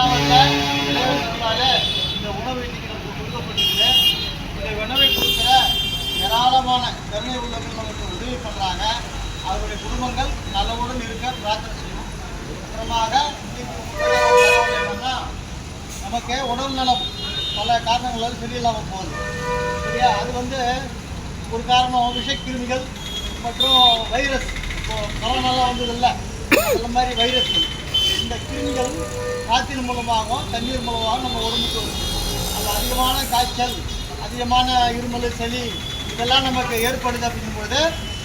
எல்லாம் வல்ல இந்த உணவு இன்னைக்கு நமக்கு கொடுக்கப்பட்டிருக்கு இந்த உணவை கொடுக்குற ஏராளமான கருணை உள்ளவர்கள் நமக்கு உதவி பண்ணுறாங்க அவருடைய குடும்பங்கள் நலவுடன் இருக்க பிரார்த்தனை செய்யணும் அப்புறமாக நமக்கு உடல் நலம் பல காரணங்களால் சரியில்லாமல் போகுது. சரியா? அது வந்து ஒரு காரணம் விஷக்கிருமிகள் மற்றும் வைரஸ். இப்போ கொரோனாலாம் வந்ததில்லை. அந்த மாதிரி வைரஸ்கள். இந்த கிருமிகள் காற்றின் மூலமாகவும் தண்ணீர் மூலமாகவும் நம்ம உடம்புக்கு வருது அது அதிகமான காய்ச்சல் அதிகமான இருமல் சளி இதெல்லாம் நமக்கு ஏற்படுது அப்படிங்கும்போது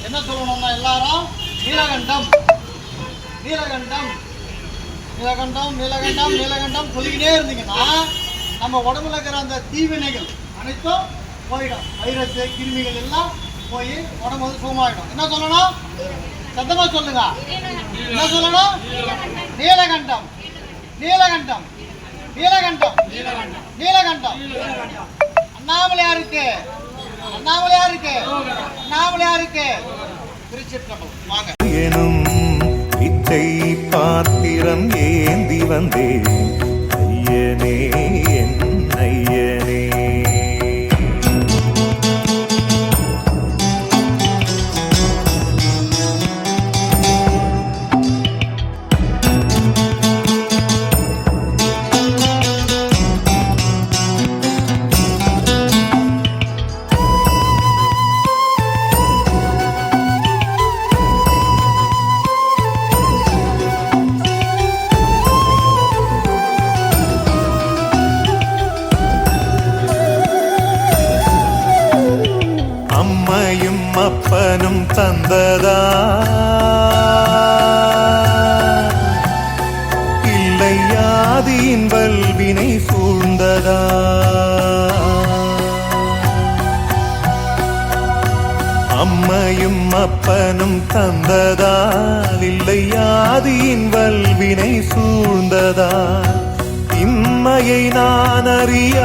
என்ன சொல்லணும்னா எல்லாரும் நீலகண்டம் நீலகண்டம் நீலகண்டம் நீலகண்டம் நீலகண்டம் சொல்லிக்கிட்டே இருந்தீங்கன்னா நம்ம உடம்புல இருக்கிற அந்த தீவினைகள் அனைத்தும் போயிடும். வைரஸ் கிருமிகள் எல்லாம் போய் உடம்பு வந்து சுகமாயிடும். என்ன சொல்லணும்? சத்தமாக சொல்லுங்க. என்ன சொல்லணும்? நீலகண்டம். நீலகண்டம். நீலகண்டம். நீலகண்டம். அண்ணாமலையாருக்கு. அண்ணாமலையாருக்கு. அண்ணாமலையாருக்கு. திருச்சிற்றம்பலம். வாங்க. எனும் பிச்சை பாத்திரம் ஏந்தி வந்தேன். அப்பனும் தந்ததா? இல்லை ஆதியின் வல்வினை சூழ்ந்ததா? அம்மையும் அப்பனும் தந்ததால் இல்லை ஆதியின் வல்வினை சூழ்ந்ததா? இம்மையை நான் அறியா